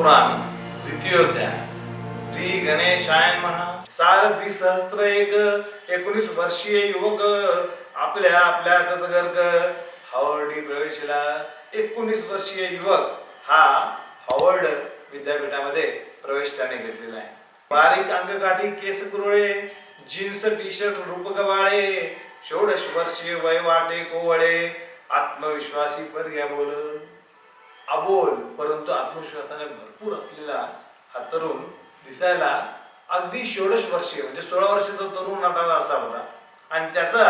पुराण द्वितीयोध्याय. श्री गणेशाय महा साल द्विसहस्त्र एक एकोणीस वर्षीय युवक आपल्या आपल्या गर्ग. हावर्डी प्रवेशला. एकोणीस वर्षीय युवक हा हावर्ड विद्यापीठामध्ये प्रवेश त्याने घेतलेला आहे. बारीक अंगकाठी केस कुरळे जीन्स टी शर्ट रूप गवाळे षोडश वर्षीय वय वाटे कोवळे आत्मविश्वासी पर्या बोल. अबोल परंतु आत्मविश्वासाने भरपूर असलेला हा तरुण दिसायला अगदी षोडश वर्षीय म्हणजे सोळा वर्षाचा तरुण नाटावा असा होता. आणि त्याचा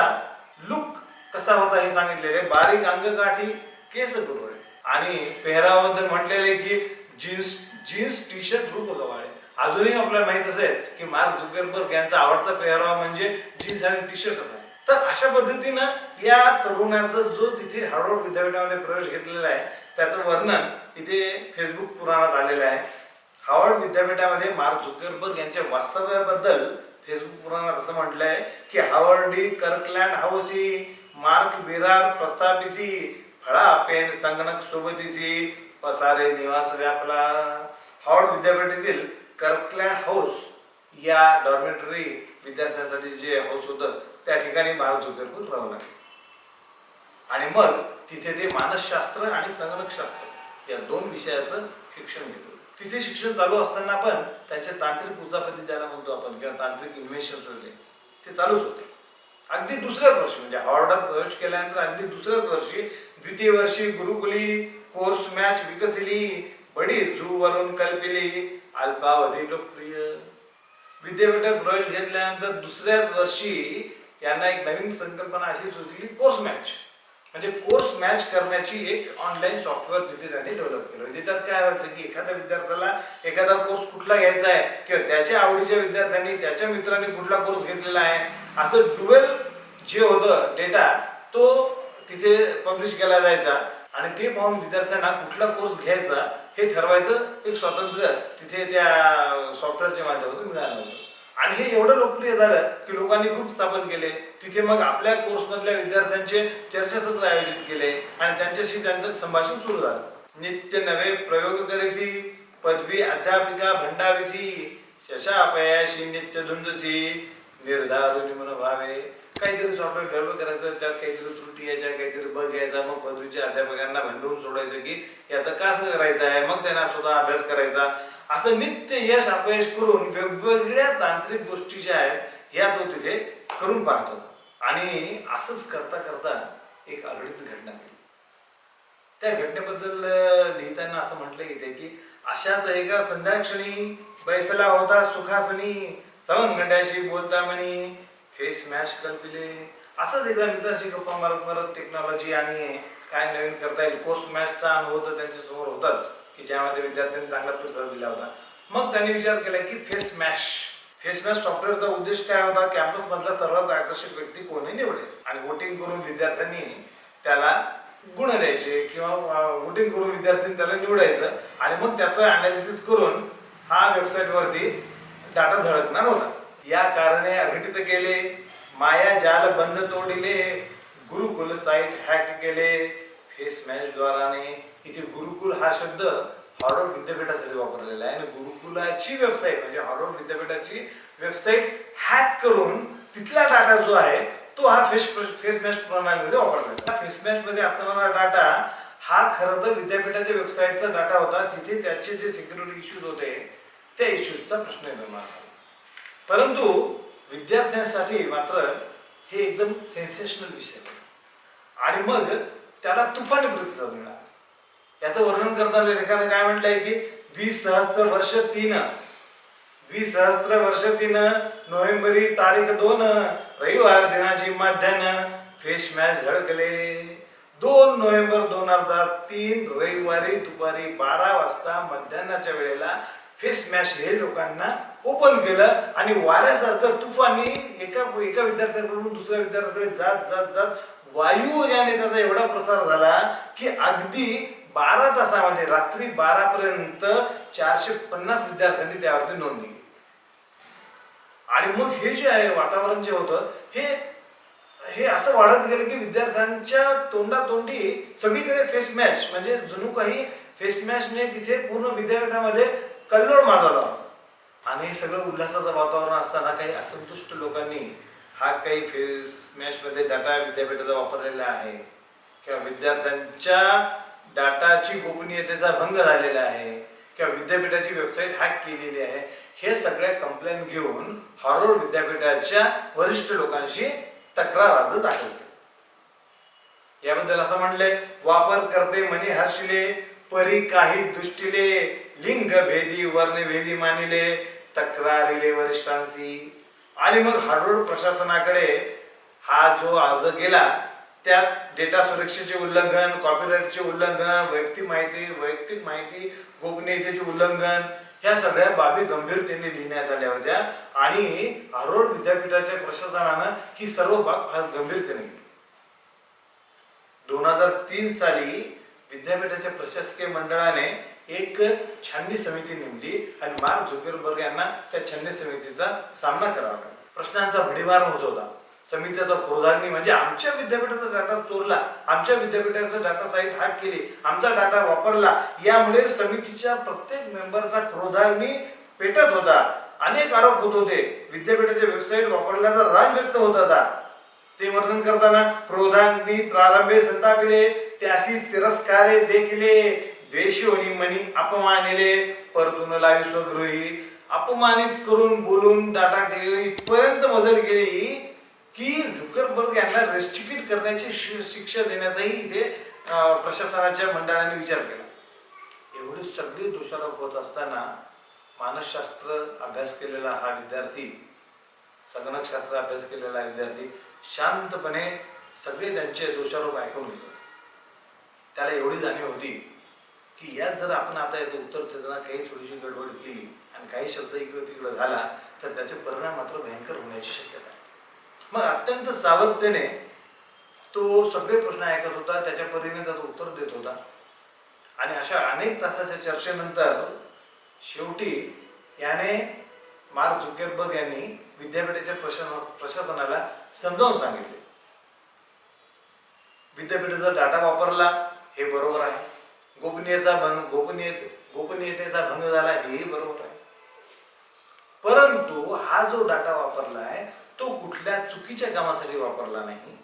लुक कसा होता हे सांगितलेले बारीक अंगकाठी केस कुरवळे आणि पेहरावाबद्दल म्हटलेले की जीन्स जीन्स टी शर्ट रूप गवाळे. अजूनही आपल्याला माहीत असेल की मार्क झुकेरबर्ग यांचा आवडता पेहराव म्हणजे जीन्स आणि टी शर्टच आहे तर अशा पद्धतीनं या तरुणाचा जो तिथे हार्वर्ड विद्यापीठामध्ये प्रवेश घेतलेला आहे त्याचं वर्णन इथे फेसबुक पुराणात आलेलं आहे. हार्वर्ड विद्यापीठामध्ये मार्क झुकेरबर्ग यांच्या वास्तव्याबद्दल फेसबुक पुराणात असं म्हटलं आहे की हावर्डी कर्कलँड हाऊसी मार्क बिरार प्रस्थापिसी फळा पेन संगणक सोबतीसी पसारे निवास व्यापला. हार्वर्ड विद्यापीठातील कर्कलँड हाऊस या डॉर्मेटरी विद्यार्थ्यांसाठी जे हाऊस होतं त्या ठिकाणी मार्क झुकरबर्ग राहू लागले आणि मग तिथे ते मानसशास्त्र आणि संगणकशास्त्र या दोन विषयाचं शिक्षण घेतो. तिथे शिक्षण चालू असताना पण त्यांचे तांत्रिक उचापती ज्याला म्हणतो आपण किंवा तांत्रिक इन्व्हेन्शन होते ते चालूच होते. अगदी दुसऱ्याच वर्षी म्हणजे हार्वर्डात प्रवेश केल्यानंतर अगदी दुसऱ्याच वर्षी द्वितीय वर्षी गुरुकुली कोर्स मॅच विकसिली बडी झू वरून कल्पिली अल्पावधी लोकप्रिय विद्यापीठात प्रवेश घेतल्यानंतर दुसऱ्याच वर्षी यांना एक नवीन संकल्पना अशी सुचली कोर्स मॅच म्हणजे कोर्स मॅच करण्याची एक ऑनलाईन सॉफ्टवेअर तिथे त्यांनी डेव्हलप केलं. म्हणजे त्यात काय व्हायचं की एखाद्या विद्यार्थ्याला एखादा कोर्स कुठला घ्यायचा आहे किंवा त्याच्या आवडीच्या विद्यार्थ्यांनी त्याच्या मित्रांनी कुठला कोर्स घेतलेला आहे असं डुएल जे होतं डेटा तो तिथे पब्लिश केला जायचा. आणि ते पाहून विद्यार्थ्यांना कुठला कोर्स घ्यायचा हे ठरवायचं एक स्वातंत्र्य तिथे त्या सॉफ्टवेअरच्या माध्यमातून मिळालं होतं. आणि हे एवढं लोकप्रिय झालं की लोकांनी खूप स्थापन केले तिथे मग आपल्या कोर्समधल्या विद्यार्थ्यांचे चर्चासत्र आयोजित केले आणि त्यांच्याशी त्यांचं संभाषण सुरू झालं. नित्य नवे प्रयोग करीसी पदवी अध्यापिका भंडाविसी शशा अपयाशी नित्य धुंदसी निर्धारुनी मनोभावे काहीतरी सॉफ्टवेअर डेव्हलप करायचं त्यात काहीतरी त्रुटी यायच्या काहीतरी बघ यायचा मग पदवीच्या अध्यापकांना भांडवून सोडायचं की याचं कसं करायचं आहे? मग त्यांना स्वतः अभ्यास करायचा. असं नित्य यश अपयश करून वेगवेगळ्या तांत्रिक गोष्टी ज्या आहेत ह्या तो तिथे करून पाहतो. आणि असंच करता करता एक अघटित घटना घडली. त्या घटनेबद्दल लिहिताना असं म्हटलं ते की अशाच एका संध्याक्षणी बैसला होता सुखासनी सवंगड्याशी बोलता म्हणी फेस मॅश कल्पिले. असंच एकदा मित्रांशी गप्पा मारत मारत टेक्नॉलॉजी आणि काय नवीन करता येईल पोस्ट मॅचचा अनुभव तर त्यांच्यासमोर होताच. की ज्यामध्ये विद्यार्थ्यांनी चांगला प्रतिसाद दिला होता. मग त्यांनी विचार केला की फेस मॅश. फेस मॅश सॉफ्टवेअरचा उद्देश काय होता? कॅम्पस मधला सर्वात आकर्षक व्यक्ती कोणी निवडेल? आणि वोटिंग करून विद्यार्थ्यांनी त्याला गुण द्यायचे किंवा वोटिंग करून विद्यार्थ्यांनी त्याला निवडायचं. आणि मग त्याचं अनालिसिस करून हा वेबसाईटवरती डाटा झळकणार होता. या कारणे अघटित केले माया जाल बंद तोडिले गुरुकुल साईट हॅक केले फेस मॅच इथे गुरुकुल हा शब्द हार्वर्ड विद्यापीठासाठी वापरलेला आहे. आणि गुरुकुलाची वेबसाईट म्हणजे हार्वर्ड विद्यापीठाची वेबसाईट हॅक करून तिथला डाटा जो आहे तो हा फेस फेस मॅच प्रणालीमध्ये वापरला फेस मॅच मध्ये असणारा डाटा हा खरं तर विद्यापीठाच्या वेबसाईटचा डाटा होता. तिथे त्याचे जे सिक्युरिटी इश्यूज होते त्या इश्यूजचा प्रश्न निर्माण झाला परंतु विद्यार्थ्यांसाठी मात्र हे एकदम सेन्सेशनल विषय आणि मग त्याला तुफानी प्रतिसाद मिळाला याचं वर्णन करताना लेखकाने काय म्हटलंय की द्विसहस्त्र वर्ष तीन. द्विसहस्त्र वर्ष तीन नोव्हेंबरी तारीख दोन रविवार दिनाची मध्यान फेस मॅच झळकले. दोन नोव्हेंबर दोन हजार तीन रविवारी दुपारी बारा वाजता मध्यान्हाच्या वेळेला फेस मॅच हे लोकांना ओपन केलं आणि वाऱ्यासारखं तुफानी एका एका विद्यार्थ्याकडून दुसऱ्या विद्यार्थ्याकडे जात जात जात वायू याने त्याचा एवढा प्रसार झाला की अगदी बारा तासामध्ये रात्री बारा पर्यंत चारशे पन्नास विद्यार्थ्यांनी त्यावरती नोंद आणि मग हे जे आहे वातावरण जे होतं हे हे असं वाढत गेलं की विद्यार्थ्यांच्या तोंडातोंडी सगळीकडे फेस मॅच म्हणजे जणू काही फेसमॅशने तिथे पूर्ण विद्यापीठामध्ये कल्लोळ माजवला आणि हे सगळं उल्हासाचं वातावरण असताना काही असंतुष्ट लोकांनी हा काही फेस मॅच मध्ये डाटा विद्यापीठाचा वापरलेला आहे. किंवा विद्यार्थ्यांच्या डाटाची गोपनीयतेचा भंग झालेला आहे. किंवा विद्यापीठाची वेबसाईट हॅक केलेली आहे. हे सगळ्या कंप्लेंट घेऊन हारोड विद्यापीठाच्या वरिष्ठ लोकांशी तक्रार अर्ज दाखल केली. याबद्दल असं म्हणलंय वापर करते म्हणे हर्षिले परी काही दृष्टीले लिंग भेदी वर्ण भेदी मानिले तक्रारिले वरिष्ठांशी आणि मग हार्वर्ड प्रशासनाकडे हा जो अर्ज गेला त्यात डेटा सुरक्षेचे उल्लंघन कॉपीराईटचे उल्लंघन वैयक्तिक माहिती वैयक्तिक माहिती गोपनीयतेचे उल्लंघन ह्या सगळ्या बाबी गंभीरतेने लिहिण्यात आल्या होत्या. आणि हार्वर्ड विद्यापीठाच्या प्रशासनानं ही सर्व बाब फार गंभीरतेने घेतली दोन हजार तीन साली विद्यापीठाच्या प्रशासकीय मंडळाने एक छाननी समिती नेमली आणि मार्क झुकेरबर्ग यांना त्या छाननी समितीचा सामना करावा लागला. प्रश्नांचा भडीमार होत होता. समितीचा क्रोधाग्नी म्हणजे आमच्या विद्यापीठाचा डाटा चोरला आमच्या विद्यापीठाचा डाटा साईट हॅक केली आमचा डाटा वापरला. यामुळे समितीच्या प्रत्येक मेंबरचा क्रोधाग्नी पेटत होता. अनेक आरोप होत होते. विद्यापीठाच्या वेबसाईट वापरल्याचा राग व्यक्त होत होता. ते वर्णन करताना क्रोधाग्नी प्रारंभे संतापिले त्यासी तिरस्कारे देखिले. द्वेषोनी मनी अपमानिले परतून लावी स्वगृही. अपमानित करून बोलून डाटा केली इथपर्यंत मदत केली की झुकरबर्ग यांना रेस्ट्रिक्ट करण्याची शि- शिक्षा देण्याचाही इथे प्रशासनाच्या मंडळाने विचार केला. एवढी सगळी दोषारोप होत असताना मानसशास्त्र अभ्यास केलेला हा विद्यार्थी संगणकशास्त्र अभ्यास केलेला विद्यार्थी शांतपणे सगळे त्यांचे दोषारोप ऐकून घेतो. त्याला एवढी जाणीव होती की यात जर आपण आता याचं उत्तर देताना काही थोडीशी गडबड केली आणि काही शब्द इकडं तिकडं झाला तर त्याचे परिणाम मात्र भयंकर होण्याची शक्यता आहे. मग अत्यंत सावधतेने तो सगळे प्रश्न ऐकत होता त्याच्या परीने त्याचं उत्तर देत होता. आणि अशा अनेक तासाच्या चर्चेनंतर शेवटी याने मार्क झुकेरबर्ग यांनी विद्यापीठाच्या प्रशासन प्रशासनाला समजावून सांगितले. विद्यापीठाचा डाटा वापरला हे बरोबर आहे. गोपनीयता भंग गोपनीय गोपनीयतेचा भंग झाला हेही बरोबर आहे. परंतु हा जो डाटा वापरला आहे तो कुठल्या चुकीच्या कामासाठी वापरला नाही.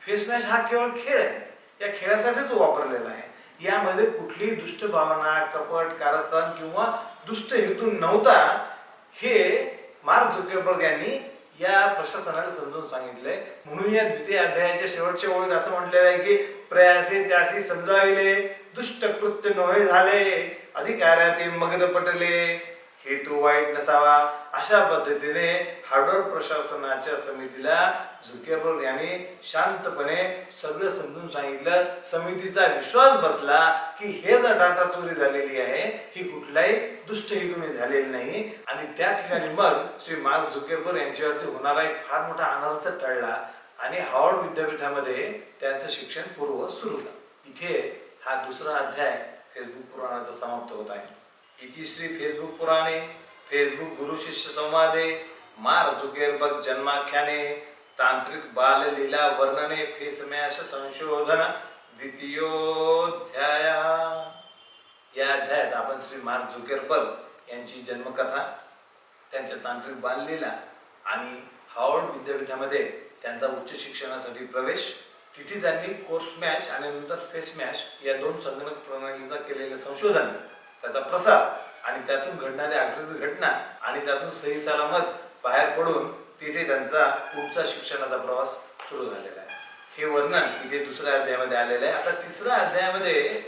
फेसमॅश हा केवळ खेळ आहे. या खेळासाठी तो वापरलेला आहे. यामध्ये कुठलीही दुष्ट भावना कपट कारस्थान किंवा दुष्ट हेतू नव्हता हे मार्क झुकेबर्ग यांनी या प्रशासनाला समजून सांगितलंय. म्हणून या द्वितीय अध्यायाच्या शेवटच्या ओळीत असं म्हटलेलं आहे की प्रयासे त्यासी समजाविले दुष्ट कृत्य नोहे झाले अधिकाऱ्याते मग्न पटले. हेतू वाईट नसावा अशा पद्धतीने हार्डवेअर प्रशासनाच्या समितीला झुकेबर्ग यांनी शांतपणे सगळं समजून सांगितलं. समितीचा विश्वास बसला की हे जर डाटा चोरी झालेली आहे ही कुठल्याही दुष्ट हेतूने झालेली नाही. आणि त्या ठिकाणी मग श्री मार्क झुकेबर्ग यांच्यावरती होणारा एक फार मोठा अनर्थ टळला आणि हार्वर्ड विद्यापीठामध्ये त्यांचं शिक्षण पूर्व सुरू झालं. इथे हा दुसरा अध्याय फेसबुक पुराणाचा समाप्त होत आहे. श्री फेसबुक पुराणे फेसबुक गुरु शिष्य संवादे मार झुकेरबर्ग जन्माख्याने तांत्रिक बाल लीला वर्णने फेसमॅश संशोधन द्वितीयोध्याय. या अध्यायात आपण श्री मार्क झुकेरबर्ग यांची जन्मकथा त्यांच्या तांत्रिक बाललीला आणि हावर्ड विद्यापीठामध्ये त्यांचा उच्च शिक्षणासाठी प्रवेश तिथे त्यांनी कोर्स मॅच आणि नंतर फेस मॅच या दोन संगणक प्रणालीचा केलेलं संशोधन. त्याचा प्रसार आणि त्यातून घडणाऱ्या आकृती घटना आणि त्यातून सही सलामत बाहेर पडून तिथे त्यांचा पुढचा शिक्षणाचा प्रवास सुरू झालेला आहे. हे वर्णन इथे दुसऱ्या अध्यायामध्ये आलेलं आहे. आता तिसऱ्या अध्यायामध्ये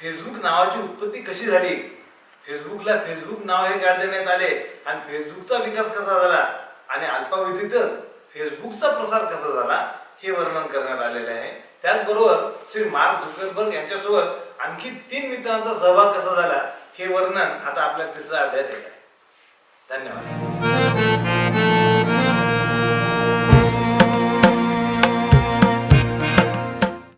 फेसबुक नावाची उत्पत्ती कशी झाली? फेसबुकला फेसबुक नाव हे का देण्यात आले? आणि फेसबुकचा विकास कसा झाला? आणि अल्पावधीतच फेसबुकचा प्रसार कसा झाला? हे वर्णन करण्यात आलेले आहे. त्याचबरोबर श्री मार्क झुकरबर्ग यांच्यासोबत आणखी तीन मित्रांचा सहभाग कसा झाला हे वर्णन आता आपल्या तिसऱ्या अध्यायात येत आहे. धन्यवाद.